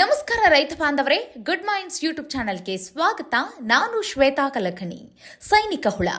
ನಮಸ್ಕಾರ ರೈತ ಬಾಂಧವರೇ ಗುಡ್ ಮೈಂಡ್ಸ್ ಯೂಟ್ಯೂಬ್ ಚಾನೆಲ್ಗೆ ಸ್ವಾಗತ. ನಾನು ಶ್ವೇತಾ ಕಲಕಣಿ. ಸೈನಿಕ ಹುಳ,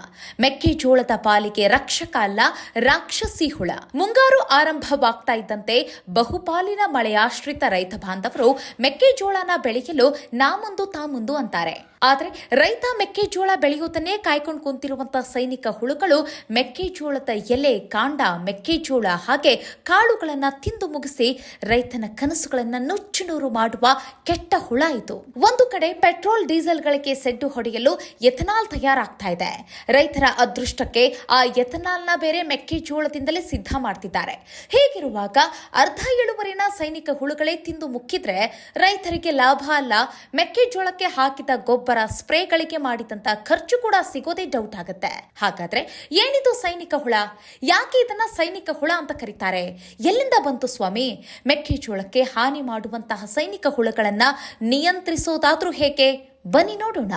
ಮೆಕ್ಕೆಜೋಳದ ಪಾಲಿಕೆ ರಕ್ಷಕ ಅಲ್ಲ, ರಾಕ್ಷಸಿ ಹುಳ. ಮುಂಗಾರು ಆರಂಭವಾಗ್ತಾ ಇದ್ದಂತೆ ಬಹುಪಾಲಿನ ಮಳೆಯಾಶ್ರಿತ ರೈತ ಬಾಂಧವರು ಮೆಕ್ಕೆಜೋಳನ ಬೆಳೆಯಲು ನಾ ಮುಂದು ತಾ ಮುಂದು ಅಂತಾರೆ. ಆದರೆ ರೈತ ಮೆಕ್ಕೆಜೋಳ ಬೆಳೆಯುವುದನ್ನೇ ಕಾಯ್ಕೊಂಡು ಕುಂತಿರುವಂತಹ ಸೈನಿಕ ಹುಳುಗಳು ಮೆಕ್ಕೆಜೋಳದ ಎಲೆ, ಕಾಂಡ, ಮೆಕ್ಕೆಜೋಳ ಹಾಗೆ ಕಾಳುಗಳನ್ನ ತಿಂದು ಮುಗಿಸಿ ರೈತನ ಕನಸುಗಳನ್ನ ನುಚ್ಚುನೂರು ಮಾಡುವ ಕೆಟ್ಟ ಹುಳ ಇದು. ಒಂದು ಕಡೆ ಪೆಟ್ರೋಲ್ ಡೀಸೆಲ್ಗಳಿಗೆ ಸೆಡ್ಡು ಹೊಡೆಯಲು ಎಥನಾಲ್ ತಯಾರಾಗ್ತಾ ಇದೆ. ರೈತರ ಅದೃಷ್ಟಕ್ಕೆ ಆ ಎಥನಾಲ್ನ ಬೇರೆ ಮೆಕ್ಕೆಜೋಳದಿಂದಲೇ ಸಿದ್ಧ ಮಾಡ್ತಿದ್ದಾರೆ. ಹೀಗಿರುವಾಗ ಅರ್ಧ ಇಳುವರಿನ ಸೈನಿಕ ಹುಳುಗಳೇ ತಿಂದು ಮುಕ್ಕಿದ್ರೆ ರೈತರಿಗೆ ಲಾಭ ಅಲ್ಲ, ಮೆಕ್ಕೆಜೋಳಕ್ಕೆ ಹಾಕಿದ ಗೊಬ್ಬರ ಸ್ಪ್ರೇಗಳಿಗೆ ಮಾಡಿದಂತ ಖರ್ಚು ಕೂಡ ಸಿಗೋದೇ ಡೌಟ್ ಆಗುತ್ತೆ. ಹಾಗಾದ್ರೆ ಏನಿದು ಸೈನಿಕ ಹುಳ? ಯಾಕೆ ಇದನ್ನ ಸೈನಿಕ ಹುಳ ಅಂತ ಕರೀತಾರೆ? ಎಲ್ಲಿಂದ ಬಂತು ಸ್ವಾಮಿ? ಮೆಕ್ಕೆಜೋಳಕ್ಕೆ ಹಾನಿ ಮಾಡುವಂತಹ ಸೈನಿಕ ಹುಳಗಳನ್ನ ನಿಯಂತ್ರಿಸೋದಾದ್ರೂ ಹೇಗೆ? ಬನ್ನಿ ನೋಡೋಣ.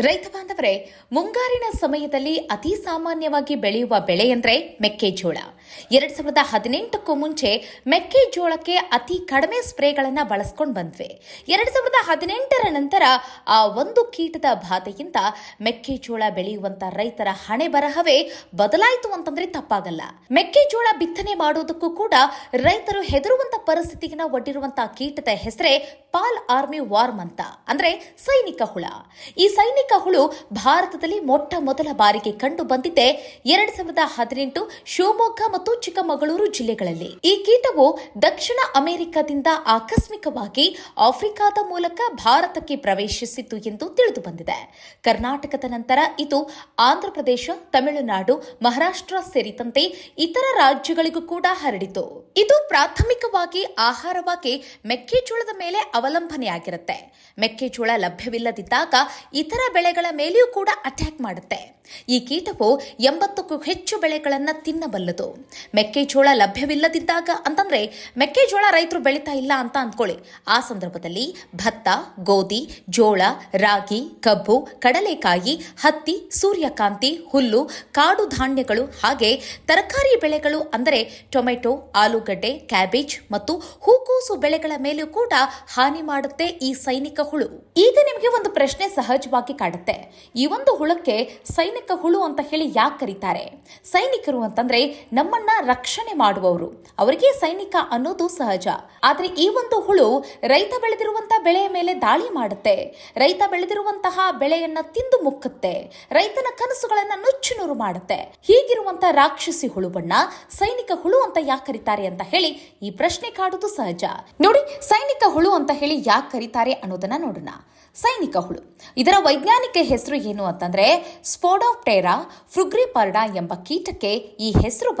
ರೈತ ಬಾಂಧವರೇ, ಮುಂಗಾರಿನ ಸಮಯದಲ್ಲಿ ಅತಿ ಸಾಮಾನ್ಯವಾಗಿ ಬೆಳೆಯುವ ಬೆಳೆ ಎಂದರೆ ಮೆಕ್ಕೆಜೋಳ. ಎರಡ್ ಸಾವಿರದ ಹದಿನೆಂಟಕ್ಕೂ ಮುಂಚೆ ಮೆಕ್ಕೆಜೋಳಕ್ಕೆ ಅತಿ ಕಡಿಮೆ ಸ್ಪ್ರೇಗಳನ್ನು ಬಳಸ್ಕೊಂಡು ಬಂದ್ವಿ. ಎರಡ್ ಸಾವಿರದ ಹದಿನೆಂಟರ ನಂತರ ಆ ಒಂದು ಕೀಟದ ಬಾಧೆಯಿಂದ ಮೆಕ್ಕೆಜೋಳ ಬೆಳೆಯುವಂತ ರೈತರ ಹಣೆ ಬರಹವೇ ಬದಲಾಯಿತು ಅಂತಂದ್ರೆ ತಪ್ಪಾಗಲ್ಲ. ಮೆಕ್ಕೆಜೋಳ ಬಿತ್ತನೆ ಮಾಡೋದಕ್ಕೂ ಕೂಡ ರೈತರು ಹೆದರುವಂತ ಪರಿಸ್ಥಿತಿಗಿನ ಒಡ್ಡಿರುವಂತ ಕೀಟದ ಹೆಸರೇ ಪಾಲ್ ಆರ್ಮಿ ವಾರ್ಮ್ ಅಂತ, ಅಂದ್ರೆ ಸೈನಿಕ ಹುಳ. ಈ ಸೈನಿಕ ಹುಳು ಭಾರತದಲ್ಲಿ ಮೊಟ್ಟ ಮೊದಲ ಬಾರಿಗೆ ಕಂಡು ಬಂದಿದ್ದೆ ಎರಡ್ ಸಾವಿರದ ಹದಿನೆಂಟು ಶಿವಮೊಗ್ಗ ಮತ್ತು ಚಿಕ್ಕಮಗಳೂರು ಜಿಲ್ಲೆಗಳಲ್ಲಿ. ಈ ಕೀಟವು ದಕ್ಷಿಣ ಅಮೆರಿಕದಿಂದ ಆಕಸ್ಮಿಕವಾಗಿ ಆಫ್ರಿಕಾದ ಮೂಲಕ ಭಾರತಕ್ಕೆ ಪ್ರವೇಶಿಸಿತ್ತು ಎಂದು ತಿಳಿದು ಬಂದಿದೆ ಕರ್ನಾಟಕದ ನಂತರ ಇದು ಆಂಧ್ರಪ್ರದೇಶ ತಮಿಳುನಾಡು, ಮಹಾರಾಷ್ಟ್ರ ಸೇರಿದಂತೆ ಇತರ ರಾಜ್ಯಗಳಿಗೂ ಕೂಡ ಹರಡಿತು. ಇದು ಪ್ರಾಥಮಿಕವಾಗಿ ಆಹಾರವಾಗಿ ಮೆಕ್ಕೆಜೋಳದ ಮೇಲೆ ಅವಲಂಬನೆಯಾಗಿರುತ್ತೆ. ಮೆಕ್ಕೆಜೋಳ ಲಭ್ಯವಿಲ್ಲದಿದ್ದಾಗ ಇತರ ಬೆಳೆಗಳ ಮೇಲೆಯೂ ಕೂಡ ಅಟ್ಯಾಕ್ ಮಾಡುತ್ತೆ. ಈ ಕೀಟವು ಎಂಬತ್ತಕ್ಕೂ ಹೆಚ್ಚು ಬೆಳೆಗಳನ್ನು ತಿನ್ನಬಲ್ಲದು. ಮೆಕ್ಕೆಜೋಳ ಲಭ್ಯವಿಲ್ಲದಿದ್ದಾಗ ಅಂತಂದ್ರೆ ಮೆಕ್ಕೆಜೋಳ ರೈತರು ಬೆಳೀತಾ ಇಲ್ಲ ಅಂತ ಅಂದ್ಕೊಳ್ಳಿ. ಆ ಸಂದರ್ಭದಲ್ಲಿ ಭತ್ತ, ಗೋಧಿ, ಜೋಳ, ರಾಗಿ, ಕಬ್ಬು, ಕಡಲೆಕಾಯಿ, ಹತ್ತಿ, ಸೂರ್ಯಕಾಂತಿ, ಹುಲ್ಲು, ಕಾಡು ಧಾನ್ಯಗಳು ಹಾಗೆ ತರಕಾರಿ ಬೆಳೆಗಳು ಅಂದರೆ ಟೊಮೆಟೊ, ಆಲೂಗಡ್ಡೆ, ಕ್ಯಾಬೇಜ್ ಮತ್ತು ಹೂಕೋಸು ಬೆಳೆಗಳ ಮೇಲೂ ಕೂಡ ಹಾನಿ ಮಾಡುತ್ತೆ ಈ ಸೈನಿಕ ಹುಳು. ಈಗ ನಿಮಗೆ ಒಂದು ಪ್ರಶ್ನೆ ಸಹಜವಾಗಿ ಕಾಡುತ್ತೆ. ಈ ಒಂದು ಹುಳಕ್ಕೆ ಸೈನಿಕ ಹುಳು ಅಂತ ಹೇಳಿ ಯಾಕೆ ಕರೀತಾರೆ? ಸೈನಿಕರು ಅಂತಂದ್ರೆ ನಮ್ಮನ್ನ ರಕ್ಷಣೆ ಮಾಡುವವರು. ಅವರಿಗೆ ಸೈನಿಕ ಅನ್ನೋದು ಸಹಜ. ಆದ್ರೆ ಈ ಒಂದು ಹುಳು ರೈತ ಬೆಳೆದಿರುವಂತಹ ಬೆಳೆಯ ಮೇಲೆ ದಾಳಿ ಮಾಡುತ್ತೆ. ರೈತ ಬೆಳೆದಿರುವಂತಹ ಬೆಳೆಯನ್ನ ತಿಂದು ಮುಕ್ಕುತ್ತೆ. ರೈತನ ಕನಸುಗಳನ್ನ ನುಚ್ಚುನೂರು ಮಾಡುತ್ತೆ. ಹೀಗಿರುವಂತಹ ರಾಕ್ಷಸಿ ಹುಳುವನ್ನ ಸೈನಿಕ ಹುಳು ಅಂತ ಯಾಕೆ ಕರೀತಾರೆ ಅಂತ ಹೇಳಿ ಈ ಪ್ರಶ್ನೆ ಕಾಡುವುದು ಸಹಜ. ನೋಡಿ, ಸೈನಿಕ ಹುಳು ಅಂತ ಹೇಳಿ ಯಾಕೆ ಕರೀತಾರೆ ಅನ್ನೋದನ್ನ ನೋಡೋಣ. ಸೈನಿಕ ಹುಳು. ಇದರ ವೈಜ್ಞಾನಿಕ ಹೆಸರು ಏನು ಅಂತಂದ್ರೆ ಸ್ಪೋಡೋಪ್ಟೇರಾ ಫ್ರುಗ್ರಿಪರ್ಡಾ ಎಂಬ ಕೀಟಕ್ಕೆ ಈ ಹೆಸರು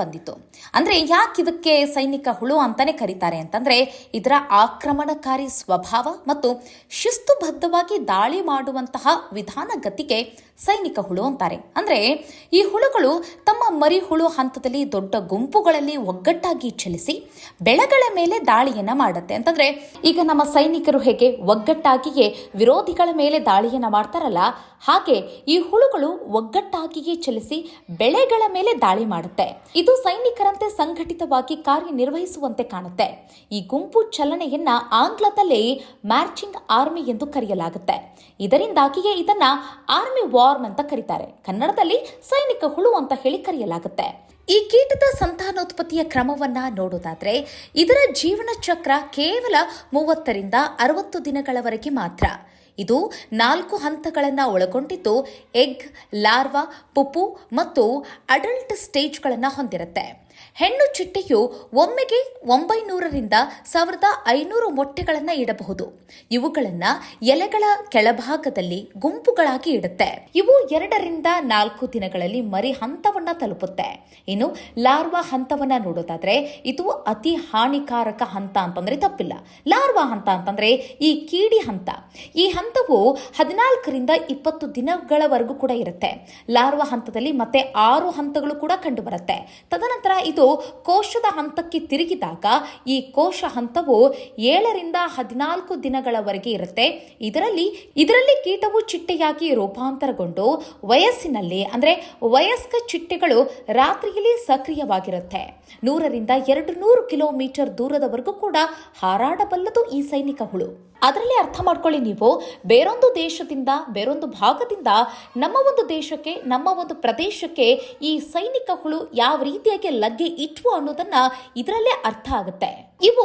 ಅಂದ್ರೆ ಯಾಕೆ ಇದಕ್ಕೆ ಸೈನಿಕ ಹುಳು ಅಂತಾನೆ ಕರೀತಾರೆ ಅಂತಂದ್ರೆ ಇದರ ಆಕ್ರಮಣಕಾರಿ ಸ್ವಭಾವ ಮತ್ತು ಶಿಸ್ತುಬದ್ಧವಾಗಿ ದಾಳಿ ಮಾಡುವಂತಹ ವಿಧಾನಗತಿಗೆ ಸೈನಿಕ ಹುಳು ಅಂತಾರೆ. ಅಂದ್ರೆ ಈ ಹುಳುಗಳು ತಮ್ಮ ಮರಿ ಹುಳು ಹಂತದಲ್ಲಿ ದೊಡ್ಡ ಗುಂಪುಗಳಲ್ಲಿ ಒಗ್ಗಟ್ಟಾಗಿ ಚಲಿಸಿ ಬೆಳೆಗಳ ಮೇಲೆ ದಾಳಿಯನ್ನ ಮಾಡುತ್ತೆ. ಅಂತಂದ್ರೆ ಈಗ ನಮ್ಮ ಸೈನಿಕರು ಹೇಗೆ ಒಗ್ಗಟ್ಟಾಗಿಯೇ ವಿರೋಧಿಗಳ ಮೇಲೆ ದಾಳಿಯನ್ನ ಮಾಡ್ತಾರಲ್ಲ, ಹಾಗೆ ಈ ಹುಳುಗಳು ಒಗ್ಗಟ್ಟಾಗಿಯೇ ಚಲಿಸಿ ಬೆಳೆಗಳ ಮೇಲೆ ದಾಳಿ ಮಾಡುತ್ತೆ. ಇದು ಸೈನಿಕರಂತೆ ಸಂಘಟಿತವಾಗಿ ಕಾರ್ಯನಿರ್ವಹಿಸುವಂತೆ ಕಾಣುತ್ತೆ. ಈ ಗುಂಪು ಚಲನೆಯನ್ನ ಆಂಗ್ಲದಲ್ಲಿ ಮ್ಯಾರ್ಚಿಂಗ್ ಆರ್ಮಿ ಎಂದು ಕರೆಯಲಾಗುತ್ತೆ. ಇದರಿಂದಾಗಿಯೇ ಇದನ್ನ ಆರ್ಮಿ ವಾರ್ಮ್ ಅಂತ ಕರೀತಾರೆ. ಕನ್ನಡದಲ್ಲಿ ಸೈನಿಕ ಹುಳು ಅಂತ ಹೇಳಿ ಕರೆಯಲಾಗುತ್ತೆ. ಈ ಕೀಟದ ಸಂತಾನೋತ್ಪತ್ತಿಯ ಕ್ರಮವನ್ನ ನೋಡೋದಾದ್ರೆ, ಇದರ ಜೀವನ ಚಕ್ರ ಕೇವಲ ಮೂವತ್ತರಿಂದ ಅರವತ್ತು ದಿನಗಳವರೆಗೆ ಮಾತ್ರ. ಇದು ನಾಲ್ಕು ಹಂತಗಳನ್ನು ಒಳಗೊಂಡಿದ್ದು, ಎಗ್, ಲಾರ್ವಾ, ಪುಪ್ಪು ಮತ್ತು ಅಡಲ್ಟ್ ಸ್ಟೇಜ್ಗಳನ್ನು ಹೊಂದಿರುತ್ತೆ. ಹೆಣ್ಣು ಚಿಟ್ಟೆಯು ಒಮ್ಮೆಗೆ ಒಂಬೈನೂರರಿಂದ ಸಾವಿರದ ಐನೂರು ಮೊಟ್ಟೆಗಳನ್ನು ಇಡಬಹುದು. ಇವುಗಳನ್ನು ಎಲೆಗಳ ಕೆಳಭಾಗದಲ್ಲಿ ಗುಂಪುಗಳಾಗಿ ಇಡುತ್ತೆ. ಇವು ಎರಡರಿಂದ ನಾಲ್ಕು ದಿನಗಳಲ್ಲಿ ಮರಿ ಹಂತವನ್ನು ತಲುಪುತ್ತೆ. ಇನ್ನು ಲಾರ್ವಾ ಹಂತವನ್ನು ನೋಡೋದಾದ್ರೆ, ಇದು ಅತಿ ಹಾನಿಕಾರಕ ಹಂತ ಅಂತಂದ್ರೆ ತಪ್ಪಿಲ್ಲ. ಲಾರ್ವಾ ಹಂತ ಅಂತಂದ್ರೆ ಈ ಕೀಡಿ ಹಂತ. ಈ ಹಂತವು ಹದಿನಾಲ್ಕರಿಂದ ಇಪ್ಪತ್ತು ದಿನಗಳವರೆಗೂ ಕೂಡ ಇರುತ್ತೆ. ಲಾರ್ವಾ ಹಂತದಲ್ಲಿ ಮತ್ತೆ ಆರು ಹಂತಗಳು ಕೂಡ ಕಂಡುಬರುತ್ತೆ. ತದನಂತರ ಇದು ಕೋಶದ ಹಂತಕ್ಕೆ ತಿರುಗಿದಾಗ ಈ ಕೋಶ ಹಂತವು ಏಳರಿಂದ ಹದಿನಾಲ್ಕು ದಿನಗಳವರೆಗೆ ಇರುತ್ತೆ. ಇದರಲ್ಲಿ ಇದರಲ್ಲಿ ಕೀಟವು ಚಿಟ್ಟೆಯಾಗಿ ರೂಪಾಂತರಗೊಂಡು ವಯಸ್ಸಿನಲ್ಲಿ, ಅಂದ್ರೆ ವಯಸ್ಕ ಚಿಟ್ಟೆಗಳು ರಾತ್ರಿಯಲ್ಲಿ ಸಕ್ರಿಯವಾಗಿರುತ್ತೆ. ನೂರರಿಂದ ಎರಡು ನೂರು ಕಿಲೋಮೀಟರ್ ದೂರದವರೆಗೂ ಕೂಡ ಹಾರಾಡಬಲ್ಲದು ಈ ಸೈನಿಕ ಹುಳು. ಅದರಲ್ಲಿ ಅರ್ಥ ಮಾಡ್ಕೊಳ್ಳಿ ನೀವು, ಬೇರೊಂದು ದೇಶದಿಂದ, ಬೇರೊಂದು ಭಾಗದಿಂದ, ನಮ್ಮ ಒಂದು ದೇಶಕ್ಕೆ, ನಮ್ಮ ಒಂದು ಪ್ರದೇಶಕ್ಕೆ ಈ ಸೈನಿಕ ಹುಳು ಯಾವ ರೀತಿಯಾಗಿ ಲಗ್ಗೆ ಇಟ್ವು ಅನ್ನೋದನ್ನ ಇದರಲ್ಲೇ ಅರ್ಥ ಆಗುತ್ತೆ. ಇವು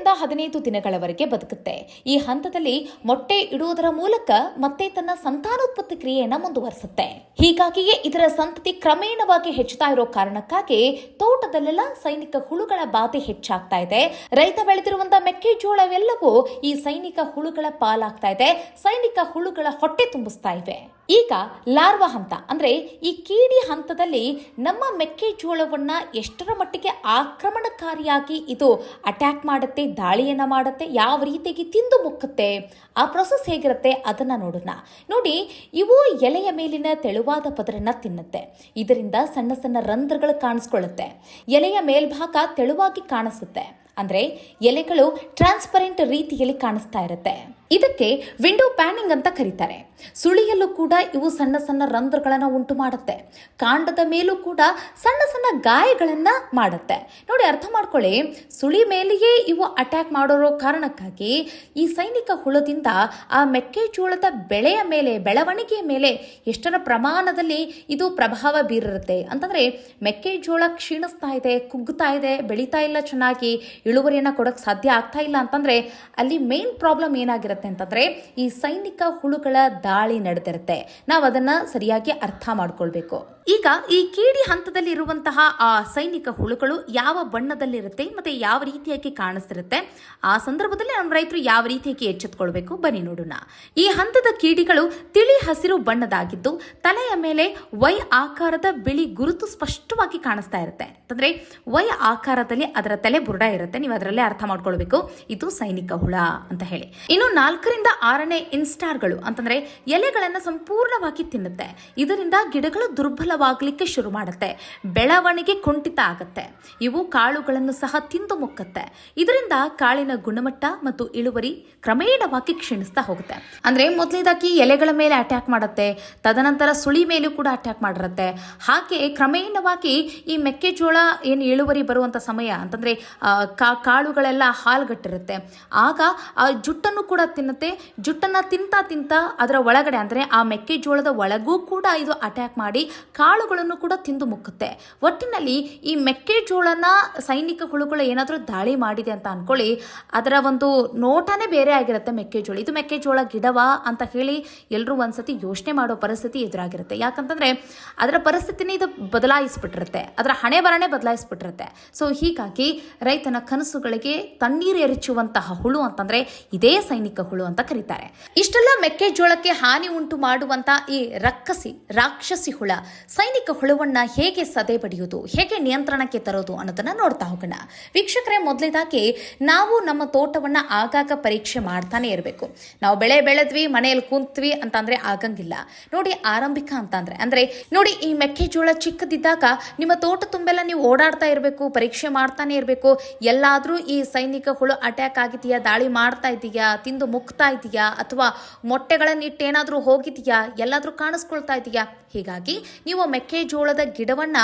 ಹತ್ತರಿಂದ ಹದಿನೈದು ದಿನಗಳವರೆಗೆ ಬದುಕುತ್ತೆ. ಈ ಹಂತದಲ್ಲಿ ಮೊಟ್ಟೆ ಇಡುವುದರ ಮೂಲಕ ಮತ್ತೆ ತನ್ನ ಸಂತಾನೋತ್ಪತ್ತಿ ಕ್ರಿಯೆಯನ್ನು ಮುಂದುವರಿಸುತ್ತೆ. ಹೀಗಾಗಿಯೇ ಇದರ ಸಂತತಿ ಕ್ರಮೇಣವಾಗಿ ಹೆಚ್ಚುತ್ತಾ ಇರೋ ಕಾರಣಕ್ಕಾಗಿ ತೋಟದಲ್ಲೆಲ್ಲ ಸೈನಿಕ ಹುಳುಗಳ ಬಾಧೆ ಹೆಚ್ಚಾಗ್ತಾ ಇದೆ. ರೈತ ಬೆಳೆದಿರುವಂತಹ ಮೆಕ್ಕೆಜೋಳವೆಲ್ಲವೂ ಈ ಸೈನಿಕ ಹುಳುಗಳ ಪಾಲಾಗ್ತಾ ಇದೆ. ಸೈನಿಕ ಹುಳುಗಳ ಹೊಟ್ಟೆ ತುಂಬಿಸ್ತಾ ಇವೆ. ಈಗ ಲಾರ್ವಾ ಹಂತ, ಅಂದರೆ ಈ ಕೀಡಿ ಹಂತದಲ್ಲಿ ನಮ್ಮ ಮೆಕ್ಕೆಜೋಳವನ್ನು ಎಷ್ಟರ ಮಟ್ಟಿಗೆ ಆಕ್ರಮಣಕಾರಿಯಾಗಿ ಇದು ಅಟ್ಯಾಕ್ ಮಾಡುತ್ತೆ, ದಾಳಿಯನ್ನು ಮಾಡುತ್ತೆ, ಯಾವ ರೀತಿಯಾಗಿ ತಿಂದು ಮುಕ್ಕುತ್ತೆ, ಆ ಪ್ರೊಸೆಸ್ ಹೇಗಿರುತ್ತೆ ಅದನ್ನು ನೋಡೋಣ. ನೋಡಿ, ಇವು ಎಲೆಯ ಮೇಲಿನ ತೆಳುವಾದ ಪದರನ್ನು ತಿನ್ನುತ್ತೆ. ಇದರಿಂದ ಸಣ್ಣ ಸಣ್ಣ ರಂಧ್ರಗಳು ಕಾಣಿಸ್ಕೊಳ್ಳುತ್ತೆ. ಎಲೆಯ ಮೇಲ್ಭಾಗ ತೆಳುವಾಗಿ ಕಾಣಿಸುತ್ತೆ. ಅಂದರೆ ಎಲೆಗಳು ಟ್ರಾನ್ಸ್ಪರೆಂಟ್ ರೀತಿಯಲ್ಲಿ ಕಾಣಿಸ್ತಾ ಇರುತ್ತೆ. ಇದಕ್ಕೆ ವಿಂಡೋ ಪ್ಯಾನಿಂಗ್ ಅಂತ ಕರೀತಾರೆ. ಸುಳಿಯಲ್ಲೂ ಕೂಡ ಇವು ಸಣ್ಣ ಸಣ್ಣ ರಂಧ್ರಗಳನ್ನು ಉಂಟು ಮಾಡುತ್ತೆ. ಕಾಂಡದ ಮೇಲೂ ಕೂಡ ಸಣ್ಣ ಸಣ್ಣ ಗಾಯಗಳನ್ನು ಮಾಡುತ್ತೆ. ನೋಡಿ ಅರ್ಥ ಮಾಡ್ಕೊಳ್ಳಿ. ಸುಳಿ ಮೇಲೆಯೇ ಇವು ಅಟ್ಯಾಕ್ ಮಾಡೋರೋ ಕಾರಣಕ್ಕಾಗಿ ಈ ಸೈನಿಕ ಹುಳದಿಂದ ಆ ಮೆಕ್ಕೆಜೋಳದ ಬೆಳೆಯ ಮೇಲೆ, ಬೆಳವಣಿಗೆಯ ಮೇಲೆ ಎಷ್ಟರ ಪ್ರಮಾಣದಲ್ಲಿ ಇದು ಪ್ರಭಾವ ಬೀರಿರುತ್ತೆ. ಅಂತಂದ್ರೆ ಮೆಕ್ಕೆಜೋಳ ಕ್ಷೀಣಿಸ್ತಾ ಇದೆ ಕುಗ್ಗುತ್ತಾ ಇದೆ, ಬೆಳೀತಾ ಇಲ್ಲ, ಚೆನ್ನಾಗಿ ಇಳುವರಿಯನ್ನ ಕೊಡೋಕ್ಕೆ ಸಾಧ್ಯ ಆಗ್ತಾ ಇಲ್ಲ ಅಂತಂದ್ರೆ ಅಲ್ಲಿ ಮೇನ್ ಪ್ರಾಬ್ಲಮ್ ಏನಾಗಿರುತ್ತೆ? ಅಂತಂದ್ರೆ ಈ ಸೈನಿಕ ಹುಳುಗಳ ದಾಳಿ ನಡೆದಿರುತ್ತೆ. ನಾವು ಅದನ್ನ ಸರಿಯಾಗಿ ಅರ್ಥ ಮಾಡ್ಕೊಳ್ಬೇಕು. ಈಗ ಈ ಕೀಡಿ ಹಂತದಲ್ಲಿ ಇರುವಂತಹ ಆ ಸೈನಿಕ ಹುಳುಗಳು ಯಾವ ಬಣ್ಣದಲ್ಲಿರುತ್ತೆ ಮತ್ತೆ ಯಾವ ರೀತಿಯಾಗಿ ಕಾಣಿಸ್ತಿರುತ್ತೆ? ಆ ಸಂದರ್ಭದಲ್ಲಿ ನಮ್ಮ ರೈತರು ಯಾವ ರೀತಿಯಾಗಿ ಎಚ್ಚೆತ್ಕೊಳ್ಬೇಕು? ಬನ್ನಿ ನೋಡೋಣ. ಈ ಹಂತದ ಕೀಡಿಗಳು ತಿಳಿ ಹಸಿರು ಬಣ್ಣದಾಗಿದ್ದು, ತಲೆಯ ಮೇಲೆ ವೈ ಆಕಾರದ ಬಿಳಿ ಗುರುತು ಸ್ಪಷ್ಟವಾಗಿ ಕಾಣಿಸ್ತಾ ಇರುತ್ತೆ. ಅಂತಂದ್ರೆ ವೈ ಆಕಾರದಲ್ಲಿ ಅದರ ತಲೆ ಬುರುಡ ಇರುತ್ತೆ. ನೀವು ಅದರಲ್ಲೇ ಅರ್ಥ ಮಾಡ್ಕೊಳ್ಬೇಕು. ಇದು ಸೈನಿಕ ಹುಳ ಅಂತ ಹೇಳಿ. ಇನ್ನು ನಾಲ್ಕರಿಂದ ಆರನೇ ಇನ್ಸ್ಟಾರ್ಗಳು ಅಂತಂದ್ರೆ ಎಲೆಗಳನ್ನು ಸಂಪೂರ್ಣವಾಗಿ ತಿನ್ನುತ್ತೆ. ಇದರಿಂದ ಗಿಡಗಳು ದುರ್ಬಲವಾಗಲಿಕ್ಕೆ ಶುರು ಮಾಡುತ್ತೆ. ಬೆಳವಣಿಗೆ ಕುಂಠಿತ ಆಗುತ್ತೆ. ಇವು ಕಾಳುಗಳನ್ನು ಸಹ ತಿಂದು ಮುಕ್ಕತ್ತೆ. ಇದರಿಂದ ಕಾಳಿನ ಗುಣಮಟ್ಟ ಮತ್ತು ಇಳುವರಿ ಕ್ರಮೇಣವಾಗಿ ಕ್ಷೀಣಿಸ್ತಾ ಹೋಗುತ್ತೆ. ಅಂದ್ರೆ ಮೊದಲನೇದಾಗಿ ಎಲೆಗಳ ಮೇಲೆ ಅಟ್ಯಾಕ್ ಮಾಡುತ್ತೆ. ತದನಂತರ ಸುಳಿ ಮೇಲೂ ಕೂಡ ಅಟ್ಯಾಕ್ ಮಾಡಿರುತ್ತೆ. ಹಾಗೆ ಕ್ರಮೇಣವಾಗಿ ಈ ಮೆಕ್ಕೆಜೋಳ ಏನು ಇಳುವರಿ ಬರುವಂತ ಸಮಯ ಅಂತಂದ್ರೆ ಕಾಳುಗಳೆಲ್ಲ ಹಾಲ್ಗಟ್ಟಿರುತ್ತೆ. ಆಗ ಆ ಜುಟ್ಟನ್ನು ಕೂಡ ತಿನ್ನುತ್ತೆ. ಜುಟ್ಟನ್ನು ತಿಂತಾ ತಿಂತಾ ಅದರ ಒಳಗಡೆ ಅಂದ್ರೆ ಆ ಮೆಕ್ಕೆಜೋಳದ ಒಳಗೂ ಕೂಡ ಇದು ಅಟ್ಯಾಕ್ ಮಾಡಿ ಕಾಳುಗಳನ್ನು ಕೂಡ ತಿಂದು ಮುಕ್ಕುತ್ತೆ. ಒಟ್ಟಿನಲ್ಲಿ ಈ ಮೆಕ್ಕೆಜೋಳನ ಸೈನಿಕ ಹುಳುಗಳು ಏನಾದರೂ ದಾಳಿ ಮಾಡಿದೆ ಅಂತ ಅನ್ಕೊಳ್ಳಿ. ಅದರ ಒಂದು ನೋಟನೇ ಬೇರೆ ಆಗಿರುತ್ತೆ ಮೆಕ್ಕೆಜೋಳ. ಇದು ಮೆಕ್ಕೆಜೋಳ ಗಿಡವಾ ಅಂತ ಹೇಳಿ ಎಲ್ಲರೂ ಒಂದ್ಸತಿ ಯೋಚನೆ ಮಾಡೋ ಪರಿಸ್ಥಿತಿ ಎದುರಾಗಿರುತ್ತೆ. ಯಾಕಂತಂದ್ರೆ ಅದರ ಪರಿಸ್ಥಿತಿನೇ ಇದು ಬದಲಾಯಿಸ್ಬಿಟ್ಟಿರುತ್ತೆ. ಅದರ ಹಣೆ ಬರಣೆ ಬದಲಾಯಿಸ್ಬಿಟ್ಟಿರುತ್ತೆ. ಸೊ ಹೀಗಾಗಿ ರೈತನ ಕನಸುಗಳಿಗೆ ತಣ್ಣೀರು ಎರಚುವಂತಹ ಹುಳು ಅಂತಂದ್ರೆ ಇದೇ ಸೈನಿಕ ಅಂತ ಕರೀತಾರೆ. ಇಷ್ಟೆಲ್ಲ ಮೆಕ್ಕೆಜೋಳಕ್ಕೆ ಹಾನಿ ಉಂಟು ಮಾಡುವಂತ ಈ ರಕ್ಕಸಿ, ರಾಕ್ಷಸಿ ಹುಳ ಸೈನಿಕ ಹುಳವನ್ನ ಹೇಗೆ ಸದೆ ಬಡಿಯುವುದು, ಹೇಗೆ ನಿಯಂತ್ರಣಕ್ಕೆ ತರೋದು ಅನ್ನೋದನ್ನ ನೋಡ್ತಾ ಹೋಗೋಣ. ವೀಕ್ಷಕರೇ, ಮೊದಲೇದಾಗಿ ನಾವು ನಮ್ಮ ತೋಟವನ್ನ ಆಗಾಗ ಪರೀಕ್ಷೆ ಮಾಡ್ತಾನೆ ಇರಬೇಕು. ನಾವು ಬೆಳೆ ಬೆಳೆದ್ವಿ, ಮನೆಯಲ್ಲಿ ಕುಂತ್ವಿ ಅಂತಂದ್ರೆ ಆಗಂಗಿಲ್ಲ. ನೋಡಿ ಆರಂಭಿಕ ಅಂತಂದ್ರೆ, ಅಂದ್ರೆ ನೋಡಿ ಈ ಮೆಕ್ಕೆಜೋಳ ಚಿಕ್ಕದಿದ್ದಾಗ ನಿಮ್ಮ ತೋಟ ತುಂಬೆಲ್ಲ ನೀವು ಓಡಾಡ್ತಾ ಇರಬೇಕು, ಪರೀಕ್ಷೆ ಮಾಡ್ತಾನೆ ಇರಬೇಕು. ಎಲ್ಲಾದ್ರೂ ಈ ಸೈನಿಕ ಹುಳು ಅಟ್ಯಾಕ್ ಆಗಿದೆಯಾ, ದಾಳಿ ಮಾಡ್ತಾ ಇದೆಯಾ, ತಿಂದು ಮುಕ್ತಾ ಇದೆಯಾ? ಅಥವಾ ಮೊಟ್ಟೆಗಳನ್ನು ಇಟ್ಟು ಏನಾದ್ರೂ ಹೋಗಿದೆಯಾ? ಎಲ್ಲಾದರೂ ಕಾಣಿಸ್ಕೊಳ್ತಾ ಇದೆಯಾ? ಹೀಗಾಗಿ ನೀವು ಮೆಕ್ಕೆಜೋಳದ ಗಿಡವನ್ನ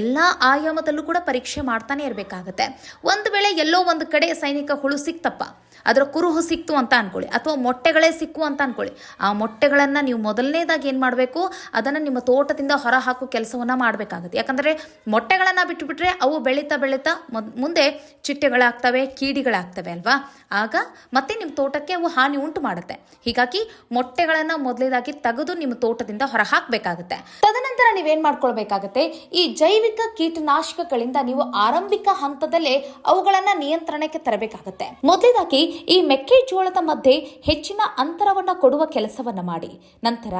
ಎಲ್ಲಾ ಆಯಾಮದಲ್ಲೂ ಕೂಡ ಪರೀಕ್ಷೆ ಮಾಡ್ತಾನೆ ಇರಬೇಕಾಗತ್ತೆ. ಒಂದು ವೇಳೆ ಎಲ್ಲೋ ಒಂದು ಕಡೆ ಸೈನಿಕ ಹುಳು ಸಿಕ್ತಪ್ಪ, ಅದರ ಕುರುಹು ಸಿಕ್ತು ಅಂತ ಅನ್ಕೊಳ್ಳಿ, ಅಥವಾ ಮೊಟ್ಟೆಗಳೇ ಸಿಕ್ಕು ಅಂತ ಅನ್ಕೊಳ್ಳಿ, ಆ ಮೊಟ್ಟೆಗಳನ್ನು ನೀವು ಮೊದಲನೇದಾಗಿ ಏನು ಮಾಡಬೇಕು? ಅದನ್ನು ನಿಮ್ಮ ತೋಟದಿಂದ ಹೊರ ಹಾಕೋ ಕೆಲಸವನ್ನ ಮಾಡಬೇಕಾಗುತ್ತೆ. ಯಾಕಂದರೆ ಮೊಟ್ಟೆಗಳನ್ನು ಬಿಟ್ಟುಬಿಟ್ರೆ ಅವು ಬೆಳೀತಾ ಬೆಳೀತಾ ಮುಂದೆ ಚಿಟ್ಟೆಗಳಾಗ್ತವೆ, ಕೀಡಿಗಳಾಗ್ತವೆ ಅಲ್ವಾ? ಆಗ ಮತ್ತೆ ನಿಮ್ಮ ತೋಟಕ್ಕೆ ಅವು ಹಾನಿ ಉಂಟು ಮಾಡುತ್ತೆ. ಹೀಗಾಗಿ ಮೊಟ್ಟೆಗಳನ್ನು ಮೊದಲೇದಾಗಿ ತೆಗೆದು ನಿಮ್ಮ ತೋಟದಿಂದ ಹೊರ ಹಾಕಬೇಕಾಗುತ್ತೆ ತದನಂತರ ನೀವೇನ್ ಮಾಡ್ಕೊಳ್ಬೇಕಾಗತ್ತೆ? ಈ ಜೈವಿಕ ಕೀಟನಾಶಕಗಳಿಂದ ನೀವು ಆರಂಭಿಕ ಹಂತದಲ್ಲೇ ಅವುಗಳನ್ನ ನಿಯಂತ್ರಣಕ್ಕೆ ತರಬೇಕಾಗುತ್ತೆ. ಮೊದಲೇದಾಗಿ ಈ ಮೆಕ್ಕೆಜೋಳದ ಮಧ್ಯೆ ಹೆಚ್ಚಿನ ಅಂತರವನ್ನ ಕೊಡುವ ಕೆಲಸವನ್ನ ಮಾಡಿ. ನಂತರ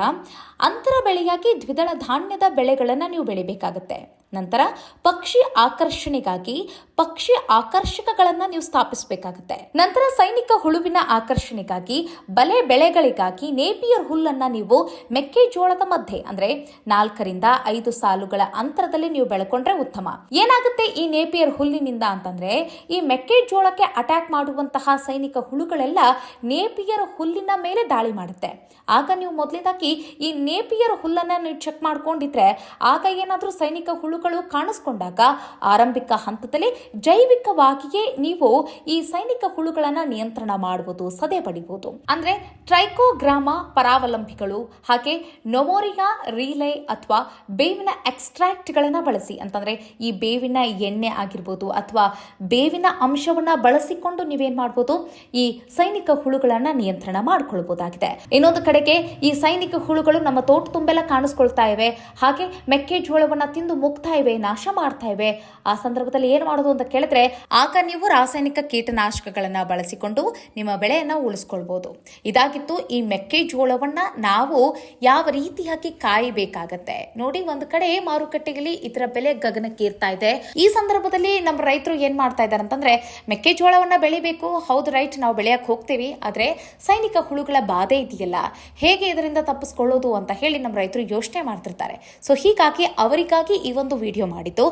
ಅಂತರ ಬೆಳೆಯಾಗಿ ದ್ವಿದಳ ಧಾನ್ಯದ ಬೆಳೆಗಳನ್ನ ನೀವು ಬೆಳಿಬೇಕಾಗತ್ತೆ. ನಂತರ ಪಕ್ಷಿ ಆಕರ್ಷಣೆಗಾಗಿ ಪಕ್ಷಿ ಆಕರ್ಷಕಗಳನ್ನು ನೀವು ಸ್ಥಾಪಿಸಬೇಕಾಗುತ್ತೆ. ನಂತರ ಸೈನಿಕ ಹುಳುವಿನ ಆಕರ್ಷಣೆಗಾಗಿ, ಬಲೆ ಬೆಳೆಗಳಿಗಾಗಿ ನೇಪಿಯರ್ ಹುಲ್ಲನ್ನ ನೀವು ಮೆಕ್ಕೆಜೋಳದ ಮಧ್ಯೆ, ಅಂದ್ರೆ ನಾಲ್ಕರಿಂದ ಐದು ಸಾಲುಗಳ ಅಂತರದಲ್ಲಿ ನೀವು ಬೆಳ್ಕೊಂಡ್ರೆ ಉತ್ತಮ. ಏನಾಗುತ್ತೆ ಈ ನೇಪಿಯರ್ ಹುಲ್ಲಿನಿಂದ ಅಂತಂದ್ರೆ, ಈ ಮೆಕ್ಕೆಜೋಳಕ್ಕೆ ಅಟ್ಯಾಕ್ ಮಾಡುವಂತಹ ಸೈನಿಕ ಹುಳುಗಳೆಲ್ಲ ನೇಪಿಯರ್ ಹುಲ್ಲಿನ ಮೇಲೆ ದಾಳಿ ಮಾಡುತ್ತೆ. ಆಗ ನೀವು ಮೊದಲನೇದಾಗಿ ಈ ನೇಪಿಯರ್ ಹುಲ್ಲನ್ನ ನೀವು ಚೆಕ್ ಮಾಡ್ಕೊಂಡಿದ್ರೆ, ಆಗ ಏನಾದರೂ ಸೈನಿಕ ಹುಳುಗಳು ಕಾಣಿಸ್ಕೊಂಡಾಗ ಆರಂಭಿಕ ಹಂತದಲ್ಲಿ ಜೈವಿಕವಾಗಿಯೇ ನೀವು ಈ ಸೈನಿಕ ಹುಳುಗಳನ್ನ ನಿಯಂತ್ರಣ ಮಾಡುವುದು ಸದೆ ಪಡಿಬಹುದು ಅಂದ್ರೆ ಟ್ರೈಕೋಗ್ರಾಮ ಪರಾವಲಂಬಿಗಳು ಹಾಗೆ ನೊಮೋರಿಯಾ ರೀಲೈ ಅಥವಾ ಬೇವಿನ ಎಕ್ಸ್ಟ್ರಾಕ್ಟ್ ಗಳನ್ನ ಬಳಸಿ ಅಂತಂದ್ರೆ ಈ ಬೇವಿನ ಎಣ್ಣೆ ಆಗಿರ್ಬೋದು ಅಥವಾ ಬೇವಿನ ಅಂಶವನ್ನ ಬಳಸಿಕೊಂಡು ನೀವೇನ್ ಮಾಡ್ಬೋದು ಈ ಸೈನಿಕ ಹುಳುಗಳನ್ನ ನಿಯಂತ್ರಣ ಮಾಡಿಕೊಳ್ಳಬಹುದಾಗಿದೆ ಇನ್ನೊಂದು ಕಡೆಗೆ ಈ ಸೈನಿಕ ಹುಳುಗಳು ನಮ್ಮ ತೋಟ ತುಂಬೆಲ್ಲ ಕಾಣಿಸ್ಕೊಳ್ತಾ ಇವೆ. ಹಾಗೆ ಮೆಕ್ಕೆಜೋಳವನ್ನ ತಿಂದು ಮುಗ್ತಾ ಇವೆ, ನಾಶ ಮಾಡ್ತಾ ಇವೆ. ಆ ಸಂದರ್ಭದಲ್ಲಿ ಏನ್ ಮಾಡೋದು ಅಂತ ಕೇಳಿದ್ರೆ, ಆಗ ನೀವು ರಾಸಾಯನಿಕ ಕೀಟನಾಶಕಗಳನ್ನ ಬಳಸಿಕೊಂಡು ನಿಮ್ಮ ಬೆಳೆಯನ್ನ ಉಳಿಸ್ಕೊಳ್ಬಹುದು ಇದಾಗಿತ್ತು ಈ ಮೆಕ್ಕೆಜೋಳವನ್ನ ನಾವು ಯಾವ ರೀತಿಯಾಗಿ ಕಾಯಬೇಕಾಗತ್ತೆ. ನೋಡಿ, ಒಂದು ಕಡೆ ಮಾರುಕಟ್ಟೆಯಲ್ಲಿ ಇದರ ಬೆಲೆ ಗಗನಕ್ಕೇರ್ತಾ ಇದೆ. ಈ ಸಂದರ್ಭದಲ್ಲಿ ನಮ್ಮ ರೈತರು ಏನ್ ಮಾಡ್ತಾ ಇದ್ದಾರೆ ಅಂತಂದ್ರೆ, ಮೆಕ್ಕೆಜೋಳವನ್ನ ಬೆಳಿಬೇಕು. ಹೌದು ರೈಟ್, ನಾವು ಬೆಳೆಯಕ್ಕೆ ಹೋಗ್ತೀವಿ. ಆದ್ರೆ ಸೈನಿಕ ಹುಳುಗಳ ಬಾಧೆ ಇದೆಯಲ್ಲ, ಹೇಗೆ ಇದರಿಂದ ತಪ್ಪಿಸ್ಕೊಳ್ಳೋದು ಅಂತ ಹೇಳಿ ನಮ್ಮ ರೈತರು ಯೋಚನೆ ಮಾಡ್ತಿರ್ತಾರೆ. ಸೊ ಹೀಗಾಗಿ ಅವರಿಗಾಗಿ ಈ ಒಂದು ವಿಡಿಯೋ ಮಾಡಿದ್ದು.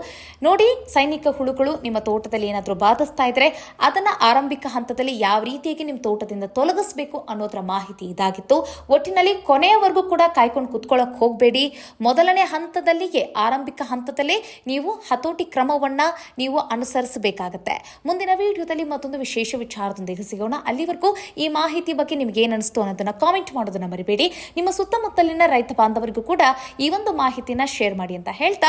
ನೋಡಿ, ಸೈನಿಕ ಹುಳುಗಳು ನಿಮ್ಮ ತೋಟದಲ್ಲಿ ಏನಾದರೂ ಬಾಧಿಸ್ತಾ ಇದ್ರೆ ಅದನ್ನ ಆರಂಭಿಕ ಹಂತದಲ್ಲಿ ಯಾವ ರೀತಿಯಾಗಿ ನಿಮ್ಮ ತೋಟದಿಂದ ತೊಲಗಿಸಬೇಕು ಅನ್ನೋದರ ಮಾಹಿತಿ ಇದಾಗಿತ್ತು. ಒಟ್ಟಿನಲ್ಲಿ ಕೊನೆಯವರೆಗೂ ಕೂಡ ಕಾಯ್ಕೊಂಡು ಕುತ್ಕೊಳ್ಳೋಕೆ ಹೋಗಬೇಡಿ. ಮೊದಲನೇ ಹಂತದಲ್ಲಿಯೇ, ಆರಂಭಿಕ ಹಂತದಲ್ಲೇ ನೀವು ಹತೋಟಿ ಕ್ರಮವನ್ನ ನೀವು ಅನುಸರಿಸಬೇಕಾಗತ್ತೆ. ಮುಂದಿನ ವಿಡಿಯೋದಲ್ಲಿ ಮತ್ತೊಂದು ವಿಶೇಷ ವಿಚಾರದೊಂದಿಗೆ ಸಿಗೋಣ. ಅಲ್ಲಿವರೆಗೂ ಈ ಮಾಹಿತಿ ಬಗ್ಗೆ ನಿಮ್ಗೆ ಏನಿಸ್ತು ಅನ್ನೋದನ್ನ ಕಾಮೆಂಟ್ ಮಾಡೋದನ್ನ ಮರಿಬೇಡಿ. ನಿಮ್ಮ ಸುತ್ತಮುತ್ತಲಿನ ರೈತ ಬಾಂಧವರಿಗೂ ಕೂಡ ಈ ಒಂದು ಮಾಹಿತಿನ ಶೇರ್ ಮಾಡಿ ಅಂತ ಹೇಳ್ತಾ